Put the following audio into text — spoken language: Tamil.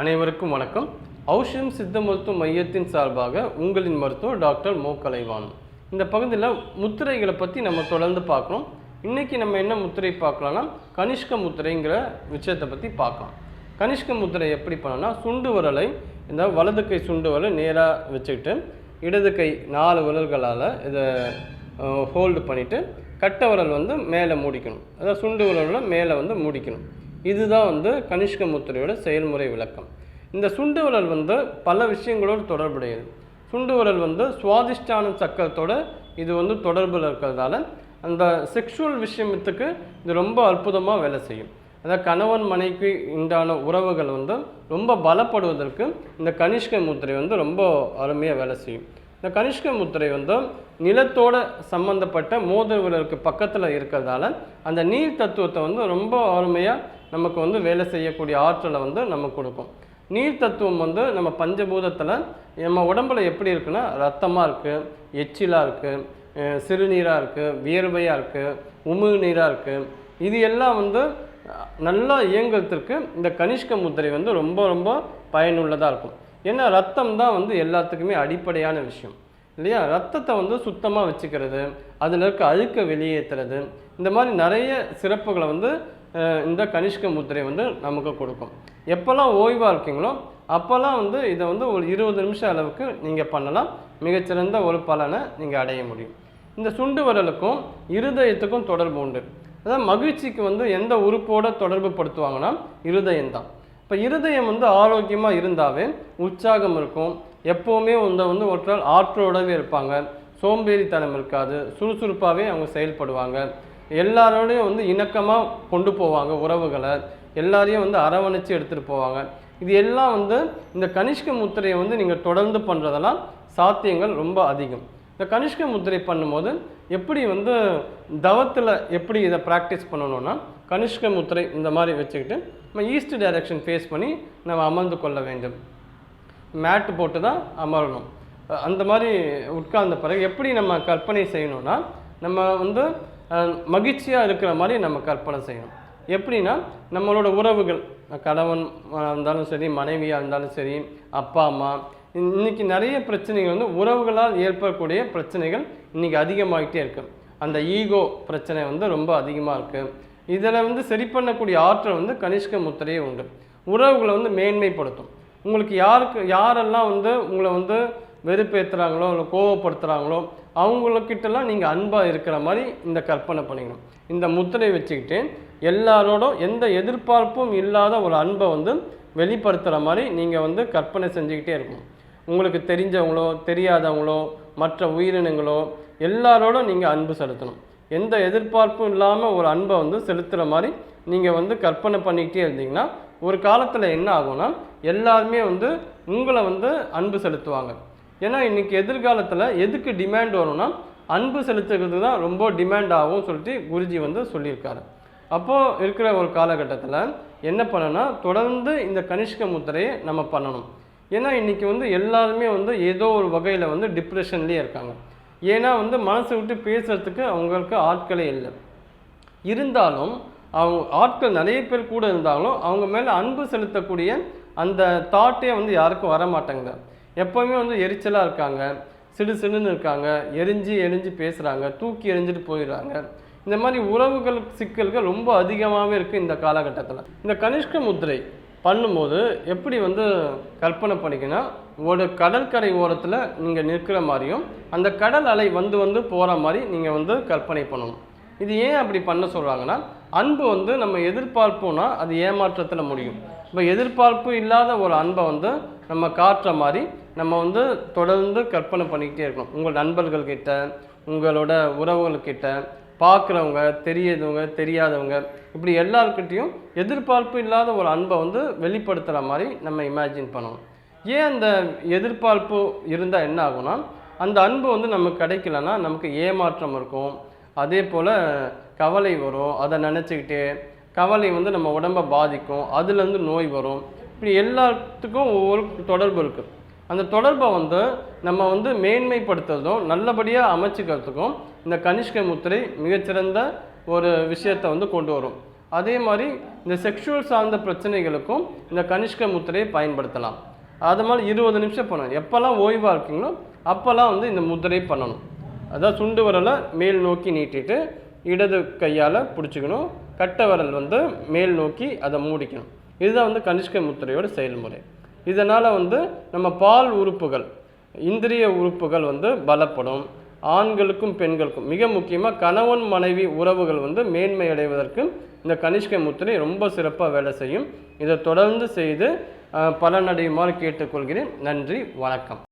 அனைவருக்கும் வணக்கம். ஔஷதம் சித்த மருத்துவ மையத்தின் சார்பாக உங்களின் மருத்துவர் டாக்டர் மோ. கலைவான் இந்த பகுதியில் முத்திரைகளை பற்றி நம்ம தொடர்ந்து பார்க்குறோம். இன்றைக்கி நம்ம என்ன முத்திரை பார்க்கலாம்னா கனிஷ்க முத்திரைங்கிற விஷயத்தை பற்றி பார்க்கலாம். கனிஷ்க முத்திரை எப்படி பண்ணோம்னா சுண்டு விரலை இந்த வலது கை சுண்டு விரலை நேராக வச்சுக்கிட்டு இடது கை நாலு விரல்களால் இதை ஹோல்டு பண்ணிவிட்டு கட்டை விரல் வந்து மேலே மூடிக்கணும். அதாவது சுண்டு விரலில் மேலே வந்து மூடிக்கணும். இதுதான் வந்து கனிஷ்க முத்திரையோட செயல்முறை விளக்கம். இந்த சுண்டு விரல் வந்து பல விஷயங்களோடு தொடர்புடையது. சுண்டு விரல் வந்து சுவாதிஷ்டான சக்கரத்தோட இது வந்து தொடர்பில் இருக்கிறதால அந்த செக்ஷுவல் விஷயத்துக்கு இது ரொம்ப அற்புதமாக வேலை செய்யும். அதாவது கணவன் மனைவிக்கு உண்டான உறவுகள் வந்து ரொம்ப பலப்படுவதற்கு இந்த கனிஷ்க முத்திரை வந்து ரொம்ப அருமையாக வேலை செய்யும். இந்த கனிஷ்க முத்திரை வந்து நிலத்தோட சம்பந்தப்பட்ட மோதிர பக்கத்தில் இருக்கிறதால அந்த நீர் தத்துவத்தை வந்து ரொம்ப அருமையாக நமக்கு வந்து வேலை செய்யக்கூடிய ஆற்றலை வந்து நமக்கு கொடுக்கும். நீர் தத்துவம் வந்து நம்ம பஞ்சபூதத்தில் நம்ம உடம்புல எப்படி இருக்குன்னா ரத்தமாக இருக்குது எச்சிலாக இருக்குது சிறுநீராக இருக்குது வியர்வையாக இருக்குது உமிழ் நீராக இருக்குது இது எல்லாம் வந்து நல்லா இயங்குறதுக்கு இந்த கனிஷ்க முத்திரை வந்து ரொம்ப ரொம்ப பயனுள்ளதாக இருக்கும். ஏன்னா ரத்தம் தான் வந்து எல்லாத்துக்குமே அடிப்படையான விஷயம். இல்லையா? ரத்தத்தை வந்து சுத்தமாக வச்சுக்கிறது அதில் இருக்க அழுக்க வெளியேற்றுறது இந்த மாதிரி நிறைய சிறப்புகளை வந்து இந்த கனிஷ்க முத்திரை வந்து நமக்கு கொடுக்கும். எப்போல்லாம் ஓய்வாக இருக்கீங்களோ அப்போல்லாம் வந்து இதை வந்து ஒரு இருபது நிமிஷம் அளவுக்கு நீங்கள் பண்ணலாம். மிகச்சிறந்த ஒரு பலனை நீங்கள் அடைய முடியும். இந்த சுண்டு வரலுக்கும் இருதயத்துக்கும் தொடர்பு உண்டு. அதாவது மகிழ்ச்சிக்கு வந்து எந்த உறுப்போட தொடர்பு படுத்துவாங்கன்னா இருதயம்தான். இப்போ இருதயம் வந்து ஆரோக்கியமாக இருந்தாவே உற்சாகம் இருக்கும். எப்போவுமே வந்து வந்து ஒற்றால் ஆற்றலோடவே இருப்பாங்க. சோம்பேறித்தனம் இருக்காது. சுறுசுறுப்பாகவே அவங்க செயல்படுவாங்க. எல்லாரோடையும் வந்து இணக்கமாக கொண்டு போவாங்க உறவுகளை. எல்லாரையும் வந்து அரவணைச்சு எடுத்துகிட்டு போவாங்க. இது எல்லாம் வந்து இந்த கனிஷ்க முத்திரையை வந்து நீங்கள் தொடர்ந்து பண்ணுறதெல்லாம் சாத்தியங்கள் ரொம்ப அதிகம். இந்த கனிஷ்க முத்திரை பண்ணும்போது எப்படி வந்து தவத்தில் எப்படி இதை ப்ராக்டிஸ் பண்ணணும்னா கனிஷ்க முத்திரை இந்த மாதிரி வச்சுக்கிட்டு நம்ம ஈஸ்ட் டைரக்ஷன் ஃபேஸ் பண்ணி நம்ம அமர்ந்து கொள்ள வேண்டும். மேட்டு போட்டு தான் அமரணும். அந்த மாதிரி உட்கார்ந்த பிறகு எப்படி நம்ம கற்பனை செய்யணும்னா நம்ம வந்து மகிழ்ச்சியாக இருக்கிற மாதிரி நம்ம கற்பனை செய்யணும். எப்படின்னா நம்மளோட உறவுகள் கணவன் இருந்தாலும் சரி மனைவியாக இருந்தாலும் சரி அப்பா அம்மா இன்றைக்கி நிறைய பிரச்சனைகள் வந்து உறவுகளால் ஏற்படக்கூடிய பிரச்சனைகள் இன்னைக்கு அதிகமாகிட்டே இருக்கு. அந்த ஈகோ பிரச்சனை வந்து ரொம்ப அதிகமாக இருக்குது இதில் வந்து சரி பண்ணக்கூடிய ஆற்றல் வந்து கனிஷ்க முத்திரையே உண்டு. உறவுகளை வந்து மேன்மைப்படுத்தும். உங்களுக்கு யாருக்கு யாரெல்லாம் வந்து உங்களை வந்து வெறுப்பேற்றுறாங்களோ இல்லை கோவப்படுத்துகிறாங்களோ அவங்களுக்கிட்டலாம் நீங்கள் அன்பாக இருக்கிற மாதிரி இந்த கற்பனை பண்ணிக்கணும். இந்த முத்திரை வச்சுக்கிட்டு எல்லாரோடும் எந்த எதிர்பார்ப்பும் இல்லாத ஒரு அன்பை வந்து வெளிப்படுத்துகிற மாதிரி நீங்கள் வந்து கற்பனை செஞ்சுக்கிட்டே இருக்கணும். உங்களுக்கு தெரிஞ்சவங்களோ தெரியாதவங்களோ மற்ற உயிரினங்களோ எல்லாரோடும் நீங்கள் அன்பு செலுத்தணும். எந்த எதிர்பார்ப்பும் இல்லாமல் ஒரு அன்பை வந்து செலுத்துகிற மாதிரி நீங்கள் வந்து கற்பனை பண்ணிக்கிட்டே இருந்தீங்கன்னா ஒரு காலத்தில் என்ன ஆகும்னா எல்லாருமே வந்து உங்களை வந்து அன்பு செலுத்துவாங்க. ஏன்னா இன்றைக்கி எதிர்காலத்தில் எதுக்கு டிமாண்ட் வரும்னா அன்பு செலுத்துறதுக்கு தான் ரொம்ப டிமாண்ட் ஆகும் சொல்லிட்டு குருஜி வந்து சொல்லியிருக்காரு. அப்போது இருக்கிற ஒரு காலகட்டத்தில் என்ன பண்ணணும்னா தொடர்ந்து இந்த கனிஷ்க முத்திரையை நம்ம பண்ணணும். ஏன்னா இன்றைக்கி வந்து எல்லாருமே வந்து ஏதோ ஒரு வகையில் வந்து டிப்ரெஷன்லேயே இருக்காங்க. ஏன்னா வந்து மனசை விட்டு பேசுகிறதுக்கு அவங்களுக்கு ஆட்களே இல்லை. இருந்தாலும் அவங்க ஆட்கள் நிறைய பேர் கூட இருந்தாலும் அவங்க மேலே அன்பு செலுத்தக்கூடிய அந்த தாட்டே வந்து யாருக்கும் வர மாட்டேங்குது எப்போவுமே வந்து எரிச்சலாக இருக்காங்க. சிடு சிடுன்னு இருக்காங்க. எரிஞ்சு எரிஞ்சு பேசுகிறாங்க தூக்கி எரிஞ்சிட்டு போயிடுறாங்க. இந்த மாதிரி உறவுகள் சிக்கல்கள் ரொம்ப அதிகமாகவே இருக்குது இந்த காலகட்டத்தில். இந்த கனிஷ்க முத்திரை பண்ணும்போது எப்படி வந்து கற்பனை பண்ணிக்கணும் ஒரு கடற்கரை ஓரத்தில் நீங்கள் நிற்கிற மாதிரியும் அந்த கடல் அலை வந்து வந்து போகிற மாதிரி நீங்கள் வந்து கற்பனை பண்ணணும். இது ஏன் அப்படி பண்ண சொல்கிறாங்கன்னா அன்பு வந்து நம்ம எதிர்பார்ப்போம்னா அது ஏமாற்றத்தில் முடியும். இப்போ எதிர்பார்ப்பு இல்லாத ஒரு அன்பை வந்து நம்ம காட்டுற மாதிரி நம்ம வந்து தொடர்ந்து கற்பனை பண்ணிக்கிட்டே இருக்கணும். உங்கள் நண்பர்கள்கிட்ட உங்களோட உறவுகள்கிட்ட பார்க்குறவங்க தெரியாதவங்க தெரியாதவங்க இப்படி எல்லாருக்கிட்டேயும் எதிர்பார்ப்பு இல்லாத ஒரு அன்பை வந்து வெளிப்படுத்துகிற மாதிரி நம்ம இமேஜின் பண்ணணும். ஏன் அந்த எதிர்பார்ப்பு இருந்தால் என்ன ஆகும்னா அந்த அன்பு வந்து நமக்கு கிடைக்கலன்னா நமக்கு ஏமாற்றம் இருக்கும். அதே போல் கவலை வரும் அதை நினச்சிக்கிட்டே கவலை வந்து நம்ம உடம்பை பாதிக்கும் அதுலேருந்து நோய் வரும். இப்படி எல்லாத்துக்கும் ஒவ்வொரு தொடர்பு இருக்குது அந்த தொடர்பை வந்து நம்ம வந்து மேன்மைப்படுத்துறதும் நல்லபடியாக அமைச்சிக்கிறதுக்கும் இந்த கனிஷ்க முத்திரை மிகச்சிறந்த ஒரு விஷயத்தை வந்து கொண்டு வரும். அதே மாதிரி இந்த செக்ஷுவல் சார்ந்த பிரச்சனைகளுக்கும் இந்த கனிஷ்க முத்திரையை பயன்படுத்தலாம். அது மாதிரி இருபது நிமிஷம் பண்ணணும். எப்போல்லாம் ஓய்வாக இருக்கீங்களோ அப்போல்லாம் வந்து இந்த முத்திரை பண்ணணும். அதாவது சுண்டு விரலை மேல் நோக்கி நீட்டிட்டு இடது கையால் பிடிச்சிக்கணும். கட்டை விரல் வந்து மேல் நோக்கி அதை மூடிக்கணும். இதுதான் வந்து கனிஷ்க முத்திரையோட செயல்முறை. இதனால் வந்து நம்ம பால் உறுப்புகள் இந்திரிய உறுப்புகள் வந்து பலப்படும். ஆண்களுக்கும் பெண்களுக்கும் மிக முக்கியமாக கணவன் மனைவி உறவுகள் வந்து மேன்மை அடைவதற்கு இந்த கனிஷ்க முத்திரை ரொம்ப சிறப்பாக வேலை செய்யும். இதை தொடர்ந்து செய்து பலனடையுமாறு கேட்டுக்கொள்கிறேன். நன்றி வணக்கம்.